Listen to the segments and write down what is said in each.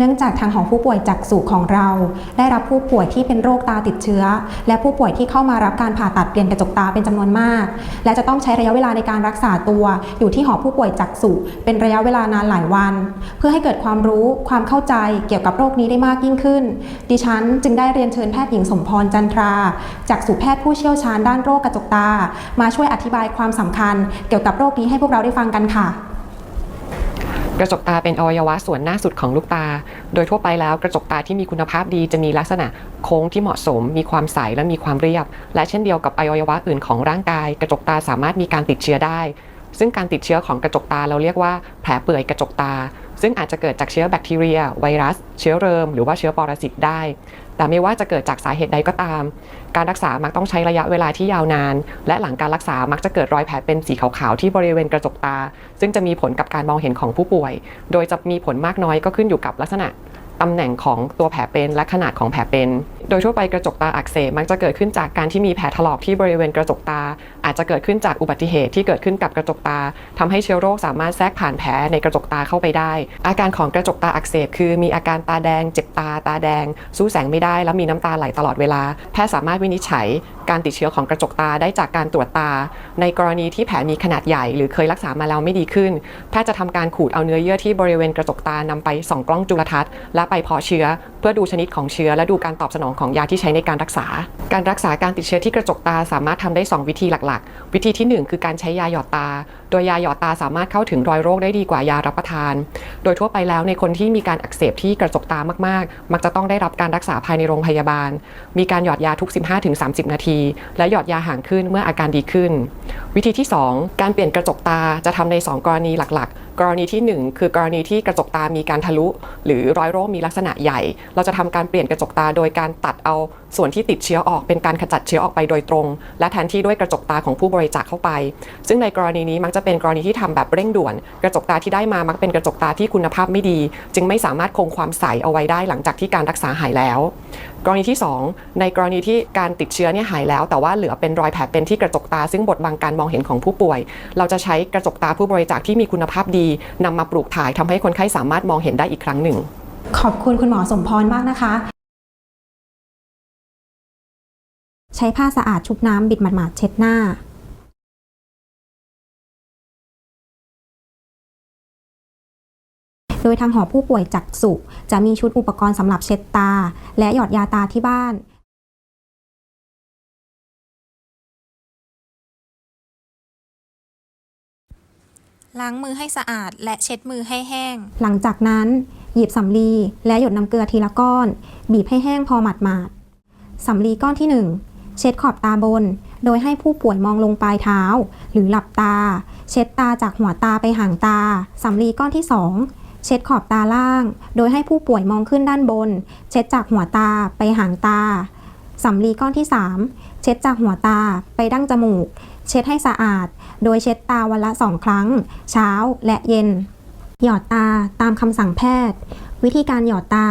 เนื่องจากทางของผู้ป่วยจักษุของเรา ได้รับผู้ป่วยที่เป็นโรคตาติดเชื้อ และผู้ป่วยที่เข้ามารับการผ่าตัดเปลี่ยนกระจกตาเป็นจำนวนมาก และจะต้องใช้ระยะเวลาในการรักษาตัวอยู่ที่หอผู้ป่วยจักษุเป็นระยะเวลานานหลายวัน เพื่อให้เกิดความรู้ความเข้าใจเกี่ยวกับโรคนี้ได้มากยิ่งขึ้น ดิฉันจึงได้เรียนเชิญแพทย์หญิงสมพรจันทราจากษุแพทย์ผู้เชี่ยวชาญด้านโรคกระจกตา มาช่วยอธิบายความสำคัญ เกี่ยวกับโรคนี้ให้พวกเราได้ฟังกันค่ะ กระจกตาเป็นอวัยวะส่วนหน้าสุดของลูกตา โดยทั่วไปแล้วกระจกตาที่มีคุณภาพดีจะมีลักษณะโค้งที่เหมาะสม มีความใสและมีความเรียบ และเช่นเดียวกับอวัยวะอื่นของร่างกาย กระจกตาสามารถมีการติดเชื้อได้ ซึ่งการติดเชื้อของกระจกตาเราเรียกว่าแผลเปื่อยกระจกตา ซึ่งอาจจะเกิดจากเชื้อแบคทีเรีย ไวรัส เชื้อเริม หรือว่าเชื้อปรสิตได้ แต่ไม่ว่าจะเกิดจากสาเหตุใดก็ตาม การรักษามักต้องใช้ระยะเวลาที่ยาวนาน และหลังการรักษามักจะเกิดรอยแผลเป็นสีขาวๆที่บริเวณกระจกตา ซึ่งจะมีผลกับการมองเห็นของผู้ป่วย โดยจะมีผลมากน้อยก็ขึ้นอยู่กับลักษณะตำแหน่งของตัวแผลเป็นและขนาดของแผลเป็น โดยทั่วไปกระจกตาอักเสบมักจะเกิดขึ้นจากการที่มีแผลถลอกที่บริเวณกระจกตา อาจจะเกิดขึ้นจากอุบัติเหตุที่เกิดขึ้นกับกระจกตาทำให้เชื้อโรคสามารถแทรกผ่านแผลในกระจกตาเข้าไปได้ อาการของกระจกตาอักเสบคือมีอาการตาแดง เจ็บตาตาแดง สู้แสงไม่ได้และมีน้ำตาไหลตลอดเวลา แพทย์สามารถวินิจฉัย การติดเชื้อของกระจกตาได้จากการตรวจตา ในกรณีที่แผลมีขนาดใหญ่ หรือเคยรักษามาแล้วไม่ดีขึ้น แพทย์จะทำการขูดเอาเนื้อเยื่อที่บริเวณกระจกตานำไปส่องกล้องจุลทรรศน์และไปเพาะเชื้อ เพื่อดูชนิดของเชื้อและดูการตอบสนองของยาที่ใช้ในการรักษา การรักษาการติดเชื้อที่กระจกตาสามารถทำได้ 2 วิธีหลักๆ วิธีที่ 1 คือการใช้ยาหยอดตา โดยยาหยอดตาสามารถเข้าถึงรอยโรคได้ดีกว่ายารับประทาน โดยทั่วไปแล้วในคนที่มีการอักเสบที่กระจกตามากๆ มักจะต้องได้รับการรักษาภายในโรงพยาบาล มีการหยอดยาทุก 15-30 นาที และหยอดยาห่างขึ้นเมื่ออาการดีขึ้น วิธีที่ 2 การเปลี่ยนกระจกตาจะทำใน 2 กรณีหลักๆ กรณีที่ 1 คือกรณีที่กระจกตามีการทะลุ หรือรอยโรคมีลักษณะใหญ่ เราจะทำการเปลี่ยนกระจกตาโดยการตัดเอาส่วนที่ติดเชื้อออกเป็นการขจัดเชื้อออกไปโดยตรง และแทนที่ด้วยกระจกตาของผู้บริจาคเข้าไป ซึ่งในกรณีนี้มักจะเป็นกรณีที่ทำแบบเร่งด่วน กระจกตาที่ได้มามักเป็นกระจกตาที่คุณภาพไม่ดี จึงไม่สามารถคงความใสเอาไว้ได้หลังจากที่การรักษาหายแล้ว กรณีที่ 2 ในกรณีที่การติดเชื้อเนี่ยหายแล้ว แต่ว่าเหลือเป็นรอยแผลเป็นที่กระจกตา ซึ่งบดบังการมองเห็นของผู้ป่วย เราจะใช้กระจกตาผู้บริจาคที่มีคุณภาพดีนำมาปลูกถ่ายทำให้คนไข้สามารถมองเห็นได้อีกครั้งหนึ่ง ขอบคุณคุณหมอสมพรมากนะคะ ใช้ผ้าสะอาดชุบน้ำบิดหมาดๆเช็ดหน้า โดยทางหอผู้ป่วยจักษุจะมีชุดอุปกรณ์สำหรับเช็ดตา และหยอดยาตาที่บ้านล้างมือให้สะอาดและเช็ดมือให้แห้ง หลังจากนั้น หยิบสำลีและหยดน้ำเกลือทีละก้อน บีบให้แห้งพอหมาดๆสำลีก้อนที่ 1 เช็ดขอบตาบน โดยให้ผู้ป่วยมองลงปลายเท้า หรือหลับตา เช็ดตาจากหัวตาไปหางตาสำลีก้อนที่ 2 เช็ดขอบตาล่าง โดยให้ผู้ป่วยมองขึ้นด้านบน เช็ดจากหัวตาไปหางตาสำลีก้อนที่ 3 เช็ดจากหัวตาไปดั้งจมูก เช็ดให้สะอาด โดยเช็ดตาวันละสองครั้ง เช้าและเย็น หยอดตาตามคำสั่งแพทย์ วิธีการหยอดตา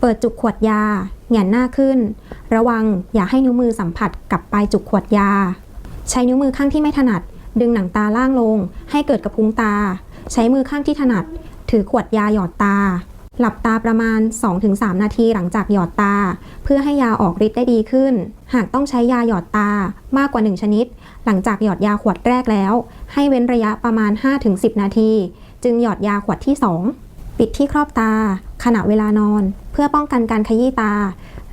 เปิดจุกขวดยา แหงนหน้าขึ้น ระวังอย่าให้นิ้วมือสัมผัสกับปลายจุกขวดยา ใช้นิ้วมือข้างที่ไม่ถนัด ดึงหนังตาล่างลง ให้เกิดกระพุ้งตา ใช้มือข้างที่ถนัด ถือขวดยาหยอดตา หลับตาประมาณ 2-3 นาทีหลังจากหยอดตา เพื่อให้ยาออกฤทธิ์ได้ดีขึ้น หากต้องใช้ยาหยอดตามากกว่า 1 ชนิด หลังจากหยอดยาขวดแรกแล้ว ให้เว้นระยะประมาณ 5-10 นาที จึงหยอดยาขวดที่ 2 ปิดที่ครอบตา ขณะเวลานอน เพื่อป้องกันการขยี้ตา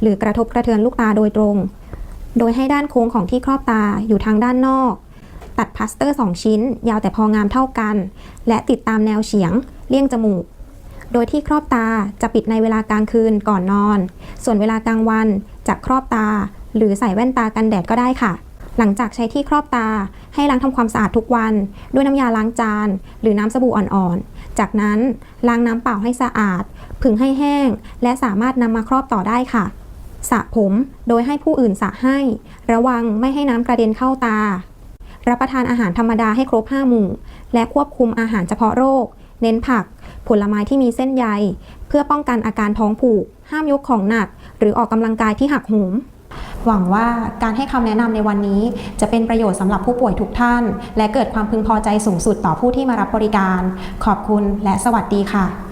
หรือกระทบกระเทือนลูกตาโดยตรง โดยให้ด้านโค้งของที่ครอบตาอยู่ทางด้านนอก ตัดพลาสเตอร์ 2 ชิ้น ยาวแต่พองามเท่ากัน และติดตามแนวเฉียง เลี่ยงจมูก โดยที่ครอบตาจะปิดในเวลากลางคืนก่อนนอน ส่วนเวลากลางวันจะครอบตา หรือใส่แว่นตากันแดดก็ได้ค่ะหลังจากใช้ที่ครอบตาให้ล้างทำความสะอาดทุกวัน ด้วยน้ำยาล้างจาน หรือน้ำสบู่อ่อนๆ จากนั้นล้างน้ำเปล่าให้สะอาด ผึ่งให้แห้ง และสามารถนำมาครอบต่อได้ค่ะสระผมโดยให้ผู้อื่นสระให้ ระวังไม่ให้น้ำกระเด็นเข้าตา รับประทานอาหารธรรมดาให้ครบ5หมู่ และควบคุมอาหารเฉพาะโรค เน้นผัก ผลไม้ที่มีเส้นใย เพื่อป้องกันอาการท้องผูก ห้ามยกของหนัก หรือออกกำลังกายที่หักโหม หวังว่าการให้คำแนะนำในวันนี้ จะเป็นประโยชน์สำหรับผู้ป่วยทุกท่าน และเกิดความพึงพอใจสูงสุดต่อผู้ที่มารับบริการ ขอบคุณและสวัสดีค่ะ